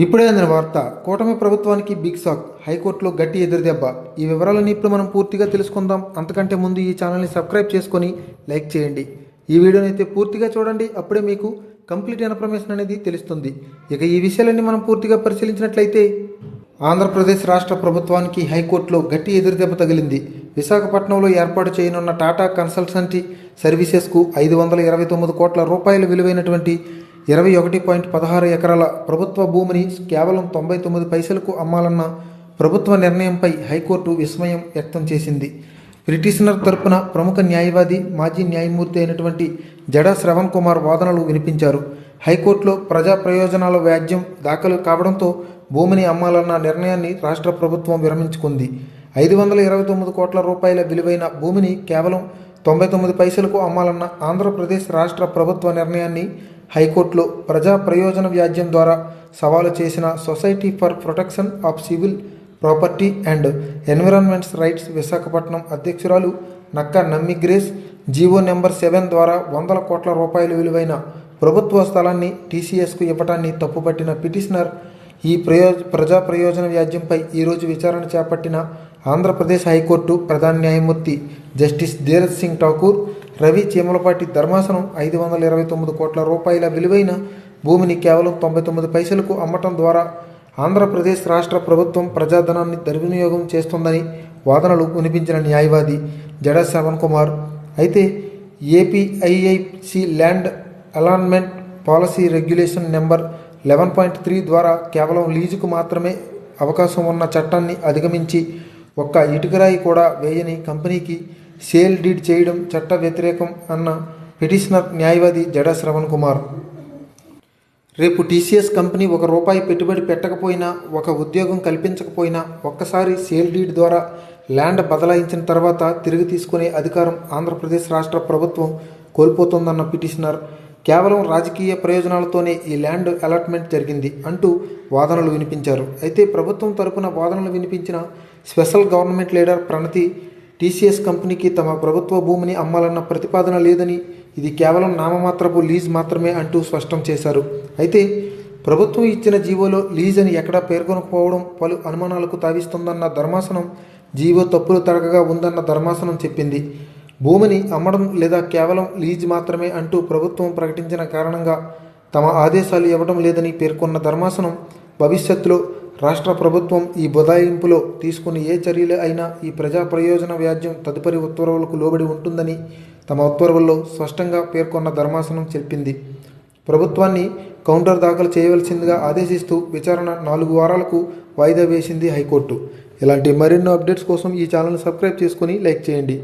ఇప్పుడే అందిన వార్త కూటమి ప్రభుత్వానికి బిగ్ షాక్ హైకోర్టులో గట్టి ఎదురుదెబ్బ. ఈ వివరాలను ఇప్పుడు మనం పూర్తిగా తెలుసుకుందాం. అంతకంటే ముందు ఈ ఛానల్ని సబ్స్క్రైబ్ చేసుకొని లైక్ చేయండి. ఈ వీడియోని అయితే పూర్తిగా చూడండి. అప్పుడే మీకు కంప్లీట్ ఇన్ఫర్మేషన్ అనేది తెలుస్తుంది. ఇక ఈ విషయాలన్నీ మనం పూర్తిగా పరిశీలించినట్లయితే ఆంధ్రప్రదేశ్ రాష్ట్ర ప్రభుత్వానికి హైకోర్టులో గట్టి ఎదురుదెబ్బ తగిలింది. విశాఖపట్నంలో ఏర్పాటు చేయనున్న టాటా కన్సల్టెన్సీ సర్వీసెస్కు ఐదు వందల ఇరవై తొమ్మిది కోట్ల రూపాయల విలువైనటువంటి ఇరవై ఒకటి పాయింట్ పదహారు ఎకరాల ప్రభుత్వ భూమిని కేవలం తొంభై తొమ్మిది పైసలకు అమ్మాలన్న ప్రభుత్వ నిర్ణయంపై హైకోర్టు విస్మయం వ్యక్తం చేసింది. పిటిషనర్ తరపున ప్రముఖ న్యాయవాది మాజీ న్యాయమూర్తి అయినటువంటి జడా శ్రవణ్ కుమార్ వాదనలు వినిపించారు. హైకోర్టులో ప్రజా ప్రయోజనాల వ్యాజ్యం దాఖలు కావడంతో భూమిని అమ్మాలన్న నిర్ణయాన్ని రాష్ట్ర ప్రభుత్వం విరమించుకుంది. ఐదు వందల ఇరవై తొమ్మిది కోట్ల రూపాయల విలువైన భూమిని కేవలం తొంభై తొమ్మిది పైసలకు అమ్మాలన్న ఆంధ్రప్రదేశ్ రాష్ట్ర ప్రభుత్వ నిర్ణయాన్ని హైకోర్టులో ప్రజా ప్రయోజన వ్యాజ్యం ద్వారా సవాలు చేసిన society for protection of civil property and environments rights Visakhapatnam అధ్యక్షురాలు నక్క నమ్మి గ్రేస్ జీవో నెంబర్ సెవెన్ ద్వారా వందల కోట్ల రూపాయల విలువైన ప్రభుత్వ స్థలాన్ని టీసీఎస్కు ఇవ్వటాన్ని తప్పుపట్టిన పిటిషనర్ ఈ ప్రయో ప్రజా ప్రయోజన వ్యాజ్యంపై ఈరోజు విచారణ చేపట్టిన ఆంధ్రప్రదేశ్ హైకోర్టు ప్రధాన న్యాయమూర్తి జస్టిస్ ధీరజ్ సింగ్ ఠాకూర్ రవి చీమలపాటి ధర్మాసనం ఐదు వందల ఇరవై తొమ్మిది కోట్ల రూపాయల విలువైన భూమిని కేవలం తొంభై తొమ్మిది పైసలకు అమ్మటం ద్వారా ఆంధ్రప్రదేశ్ రాష్ట్ర ప్రభుత్వం ప్రజాధనాన్ని దుర్వినియోగం చేస్తుందని వాదనలు వినిపించిన న్యాయవాది జడ శ్రవణ్ కుమార్. అయితే APIIC land allotment policy regulation number eleven point three ద్వారా కేవలం లీజుకు మాత్రమే అవకాశం ఉన్న చట్టాన్ని అధిగమించి ఒక్క ఇటుకరాయి కూడా వేయని కంపెనీకి సేల్ డీడ్ చేయడం చట్ట వ్యతిరేకం అన్న పిటిషనర్ న్యాయవాది జడ శ్రవణ్ కుమార్. రేపు టీసీఎస్ కంపెనీ ఒక రూపాయి పెట్టుబడి పెట్టకపోయినా ఒక ఉద్యోగం కల్పించకపోయినా ఒక్కసారి సేల్ డీడ్ ద్వారా ల్యాండ్ బదలాయించిన తర్వాత తిరిగి తీసుకునే అధికారం ఆంధ్రప్రదేశ్ రాష్ట్ర ప్రభుత్వం కోల్పోతుందన్న పిటిషనర్. కేవలం రాజకీయ ప్రయోజనాలతోనే ఈ ల్యాండ్ అలాట్మెంట్ జరిగింది అంటూ వాదనలు వినిపించారు. అయితే ప్రభుత్వం తరపున వాదనలు వినిపించిన special government leader Pranathi TCS కంపెనీకి తమ ప్రభుత్వ భూమిని అమ్మాలన్న ప్రతిపాదన లేదని ఇది కేవలం నామమాత్రపు లీజ్ మాత్రమే అంటూ స్పష్టం చేశారు. అయితే ప్రభుత్వం ఇచ్చిన జీవోలో లీజ్ అని ఎక్కడా పేర్కొనకపోవడం పలు అనుమానాలకు తావిస్తుందన్న ధర్మాసనం జీవో తప్పులు తరగగా ఉందన్న ధర్మాసనం చెప్పింది. భూమిని అమ్మడం లేదా కేవలం లీజ్ మాత్రమే అంటూ ప్రభుత్వం ప్రకటించిన కారణంగా తమ ఆదేశాలు ఇవ్వడం లేదని పేర్కొన్న ధర్మాసనం భవిష్యత్తులో రాష్ట్ర ప్రభుత్వం ఈ బుదాయింపులో తీసుకుని ఏ చర్యలు అయినా ఈ ప్రజా ప్రయోజన వ్యాజ్యం తదుపరి ఉత్తర్వులకు లోబడి ఉంటుందని తమ ఉత్తర్వుల్లో స్పష్టంగా పేర్కొన్న ధర్మాసనం చెప్పింది. ప్రభుత్వాన్ని కౌంటర్ దాఖలు చేయవలసిందిగా ఆదేశిస్తూ విచారణ నాలుగు వారాలకు వాయిదా వేసింది హైకోర్టు. ఇలాంటి మరెన్నో అప్డేట్స్ కోసం ఈ ఛానల్ సబ్స్క్రైబ్ చేసుకొని లైక్ చేయండి.